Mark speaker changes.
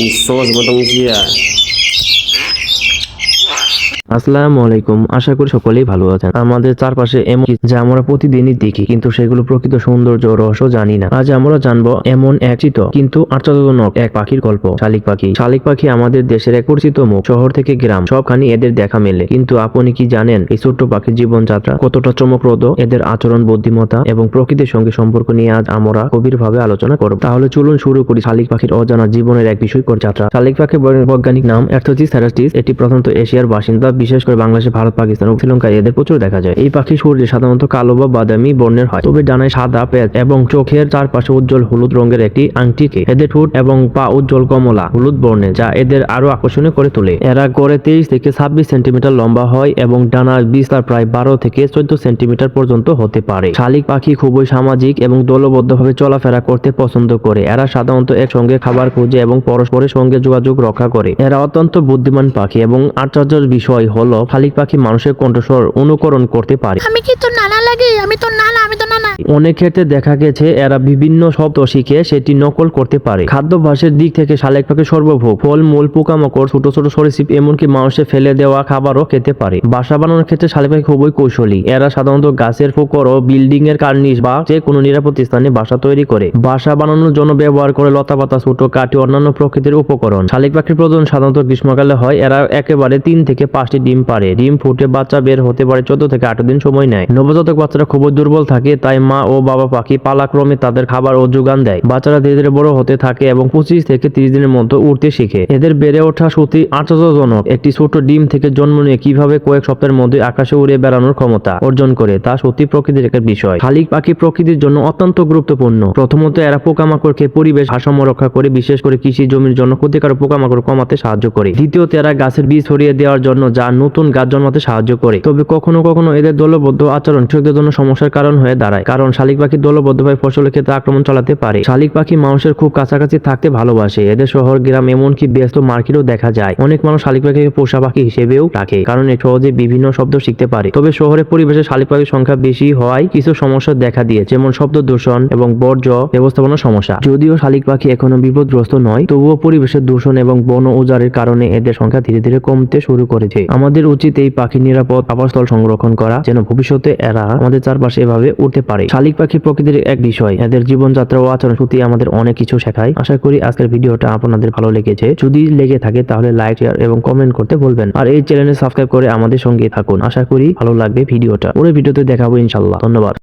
Speaker 1: 你说什么东西啊？
Speaker 2: আসসালামু আলাইকুম, আশা করি সকলেই ভালো আছেন। আমাদের চারপাশে এমন যা আমরা প্রতিদিনই দেখি, কিন্তু সেগুলো প্রকৃত সৌন্দর্য রহস্য জানি না। আজ আমরা জানব এমন এক চিত, কিন্তু আশ্চর্যজনক এক পাখির গল্প। শালিক পাখি। শালিক পাখি আমাদের দেশের এক পরিচিত মুখ, শহর থেকে গ্রাম, সবখানি এদের দেখা মেলে। কিন্তু আপনি কি জানেন এই ছোট্ট পাখির জীবনযাত্রা কতটা চমকপ্রদ? এদের আচরণ, বুদ্ধিমত্তা এবং প্রকৃতির সঙ্গে সম্পর্ক নিয়ে আজ আমরা গভীরভাবে আলোচনা করব। তাহলে চলুন শুরু করি শালিক পাখির অজানা জীবনের এক বিষয়কর যাত্রা। শালিক পাখির বৈজ্ঞানিক নাম অ্যাথোজিস থ্যারাস্টিস এটি প্রধানত এশিয়ার বাসিন্দা বিশেষ করে বাংলাদেশ, ভারত, পাকিস্তান ও শ্রীলঙ্কায় এদের প্রচুর দেখা যায়। এই পাখি শরীরে সাধারণত কালো বা বাদামি বর্ণের হয়, তবে ডানায় সাদা পেঁচ এবং চোখের চারপাশে উজ্জ্বল হলুদ রঙের একটি আংটিকে এদের ঠোঁট এবং পা উজ্জ্বল কমলা হলুদ বর্ণের যা এদের আরও আকর্ষণীয় করে তোলে। এরা গড়ে তেইশ থেকে ছাব্বিশ সেন্টিমিটার লম্বা হয় এবং ডানার বিস্তার প্রায় বারো থেকে চোদ্দ সেন্টিমিটার পর্যন্ত হতে পারে। শালিক পাখি খুবই সামাজিক এবং দলবদ্ধভাবে চলাফেরা করতে পছন্দ করে। এরা সাধারণত একসঙ্গে খাবার খুঁজে এবং পরস্পরের সঙ্গে যোগাযোগ রক্ষা করে। এরা অত্যন্ত বুদ্ধিমান পাখি এবং আশ্চর্যের বিষয় হলো শালিক পাখি মানুষের কণ্ঠস্বর অনুকরণ করতে পারে।
Speaker 3: আমি কি তো নানা লাগে? আমি তো নানা, আমি
Speaker 2: অনেক ক্ষেত্রে দেখা গেছে এরা বিভিন্ন শব্দ শিখে সেটি নকল করতে পারে। খাদ্যাভ্যাসের দিক থেকে শালিক পাখি সর্বভোগ। ফল মূল পোকামাকড়, ছোট ছোট সরীসৃপ, এমনকি মানুষে ফেলে দেওয়া খাবারও খেতে পারে। বাসা বানানোর ক্ষেত্রে শালিক পাখি খুবই কৌশলী। এরা সাধারণত গাছের ফোকর ও বিল্ডিং এর কার্নিশ বা যে কোনো নিরাপদ স্থানে বাসা তৈরি করে। বাসা বানানোর জন্য ব্যবহার করে লতা পাতা ছোট কাঠি, অন্যান্য প্রকৃতির উপকরণ। শালিক পাখির প্রজনন সাধারণত গ্রীষ্মকালে হয়। এরা একেবারে তিন থেকে পাঁচটি ডিম পারে ডিম ফুটে বাচ্চা বের হতে পারে চোদ্দ থেকে আট দিন সময় নেয়। নবজাতক বাচ্চারা খুবই দুর্বল থাকে, তাই মা ও বাবা পাখি পালাক্রমে তাদের খাবার ও যোগান দেয়। বাচ্চারা ধীরে ধীরে বড় হতে থাকে এবং পঁচিশ থেকে তিরিশ দিনের মধ্যে উঠতে শিখে। এদের বেড়ে ওঠা সত্যি আশ্চর্যজনক। একটি ছোট ডিম থেকে জন্ম নিয়ে কীভাবে কয়েক সপ্তাহের মধ্যে আকাশে উড়ে বেড়ানোর ক্ষমতা অর্জন করে, তা সত্যি প্রকৃতির একটা বিষয়। শালিক পাখি প্রকৃতির জন্য অত্যন্ত গুরুত্বপূর্ণ। প্রথমত এরা পোকামাকড়কে পরিবেশ ভারসাম্য রক্ষা করে, বিশেষ করে কৃষি জমির জন্য ক্ষতিকারক পোকামাকড় কমাতে সাহায্য করে। দ্বিতীয়ত, এরা গাছের বীজ ছড়িয়ে দেওয়ার জন্য যা নতুন গাছ জন্মাতে সাহায্য করে। তবে কখনো কখনো এদের দলবদ্ধ আচরণ কৃষকদের জন্য সমস্যার কারণ হয়ে দাঁড়ায়। কারণ শালিক পাখি দলবদ্ধভাবে ফসলের ক্ষেত্রে আক্রমণ চালাতে পারে। শালিক পাখি মানুষের খুব কাছাকাছি থাকতে ভালোবাসে। এদের শহর গ্রাম এমনকি ব্যস্ত মার্কেটও দেখা যায়। অনেক মানুষ শালিক পাখিকে পোষা পাখি হিসেবেও রাখে কারণ এ সহজে বিভিন্ন শব্দ শিখতে পারে। তবে শহরের পরিবেশে শালিক পাখির সংখ্যা বেশি হওয়ায় কিছু সমস্যা দেখা দিয়ে, যেমন শব্দ দূষণ এবং বর্জ্য ব্যবস্থাপনা সমস্যা। যদিও শালিক পাখি এখনও বিপদগ্রস্ত নয়, তবুও পরিবেশের দূষণ এবং বন উজাড়ের কারণে এদের সংখ্যা ধীরে ধীরে কমতে শুরু করেছে। আমাদের উচিত এই পাখির নিরাপদ আবাসস্থল সংরক্ষণ করা, যেন ভবিষ্যতে এরা আমাদের চারপাশে এভাবে উঠতে পারে। শালিক পাখি প্রকৃতির এক বিষয়। এদের জীবনযাত্রা ও আচরণ সত্যি আমাদের অনেক কিছু শেখায়। আশা করি আজকের ভিডিওটা আপনাদের ভালো লেগেছে। যদি লেগে থাকে তাহলে লাইক, শেয়ার এবং কমেন্ট করতে বলবেন আর এই চ্যানেলে সাবস্ক্রাইব করে আমাদের সঙ্গে থাকুন। আশা করি ভালো লাগবে ভিডিওটা। পরে ভিডিওতে দেখাবো ইনশাল্লাহ ধন্যবাদ।